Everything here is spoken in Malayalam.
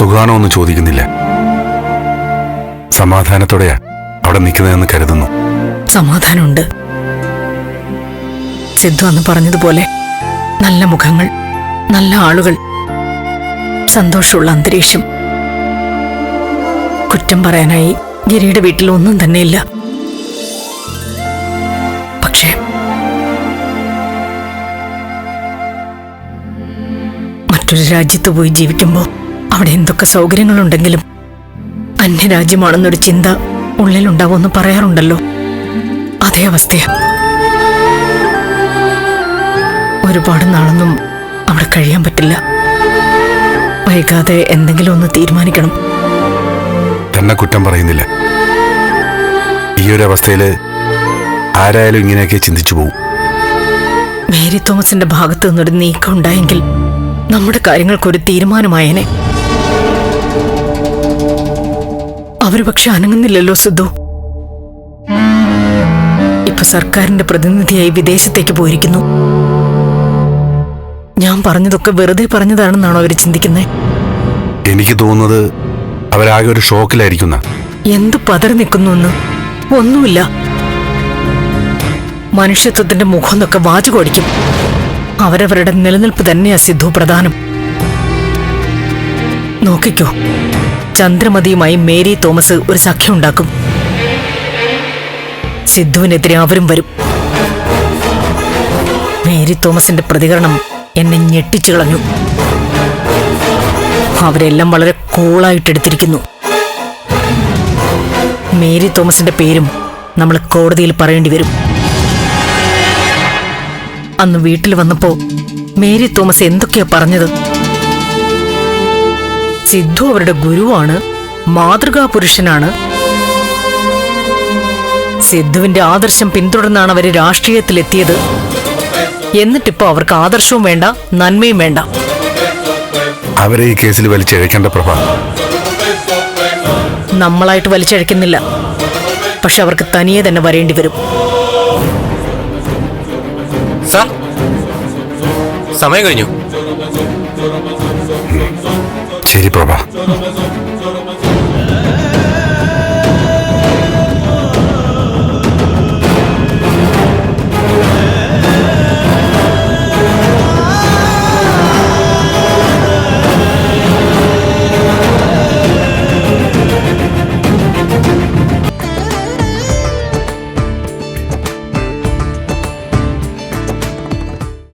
സുഖാണോ എന്ന് ചോദിക്കുന്നില്ല. സമാധാനത്തോടെയാ അവിടെ നിൽക്കുന്നതെന്ന് കരുതുന്നു. സമാധാനമുണ്ട്. സിദ്ധു അന്ന് പറഞ്ഞതുപോലെ നല്ല മുഖങ്ങൾ നല്ല ആളുകൾ സന്തോഷമുള്ള അന്തരീക്ഷം. കുറ്റം പറയാനായി ഗിരിയുടെ വീട്ടിൽ ഒന്നും തന്നെയില്ല. പക്ഷേ മറ്റൊരു രാജ്യത്ത് പോയി ജീവിക്കുമ്പോൾ അവിടെ എന്തൊക്കെ സൗകര്യങ്ങളുണ്ടെങ്കിലും അന്യരാജ്യമാണെന്നൊരു ചിന്ത ഉള്ളിലുണ്ടാവുമെന്ന് പറയാറുണ്ടല്ലോ. അതേ അവസ്ഥയാ. ഒരുപാട് നാളൊന്നും അവിടെ കഴിയാൻ പറ്റില്ല. വൈകാതെ എന്തെങ്കിലും ഒന്ന് തീരുമാനിക്കണം. തന്നെ കുറ്റം പറയുന്നില്ല. ഈ ഒരു അവസ്ഥയിൽ ആരായാലും ഇങ്ങനെയൊക്കെ ചിന്തിച്ചു പോകും മേരി തോമസിന്റെ ഭാഗത്തു നിന്നൊരു നീക്കം ഉണ്ടായെങ്കിൽ നമ്മുടെ കാര്യങ്ങൾക്കൊരു തീരുമാനമായേനെ. അവർ പക്ഷെ അനങ്ങുന്നില്ലല്ലോ സിദ്ധു. ഇപ്പൊ സർക്കാരിന്റെ പ്രതിനിധിയായി വിദേശത്തേക്ക് പോയിരിക്കുന്നു. ഞാൻ പറഞ്ഞതൊക്കെ വെറുതെ പറഞ്ഞതാണെന്നാണോ അവർ ചിന്തിക്കുന്നത് എനിക്ക് തോന്നുന്നത് അവരാകെ ഒരു ഷോക്കിലായിരിക്കുന്ന. എന്ത് പതറി നിൽക്കുന്നു എന്ന്? ഒന്നുമില്ല. മനുഷ്യത്വത്തിന്റെ മുഖം എന്നൊക്കെ വാചകോടിക്കും അവരവരുടെ നിലനിൽപ്പ് തന്നെയാ സിദ്ധു പ്രധാനം. നോക്കിക്കോ. ചന്ദ്രമതിയുമായി മേരി തോമസ് ഒരു സഖ്യം ഉണ്ടാക്കും. സിദ്ധുവിനെതിരെ അവരും വരും. മേരി തോമസിന്റെ പ്രതികരണം എന്നെ ഞെട്ടിച്ചു കളഞ്ഞു. അവരെല്ലാം വളരെ കൂളായിട്ടെടുത്തിരിക്കുന്നു. മേരി തോമസിന്റെ പേരും നമ്മൾ കോടതിയിൽ പറയേണ്ടി വരും. അന്ന് വീട്ടിൽ വന്നപ്പോ മേരി തോമസ് എന്തൊക്കെയാ പറഞ്ഞത്? സിദ്ധു അവരുടെ ഗുരുവാണ് മാതൃകാ പുരുഷനാണ് സിദ്ധുവിന്റെ ആദർശം പിന്തുടർന്നാണ് അവർ രാഷ്ട്രീയത്തിലെത്തിയത്. എന്നിട്ടിപ്പോ അവർക്ക് ആദർശവും വേണ്ട നന്മയും വേണ്ട. അവരെ ഈ കേസിൽ വലിച്ചഴക്കേണ്ട പ്രഭ. നമ്മളായിട്ട് വലിച്ചഴക്കുന്നില്ല. പക്ഷെ അവർക്ക് തനിയെ തന്നെ വരേണ്ടി വരും. സാർ സമയം കഴിഞ്ഞു. ശരി പ്രഭ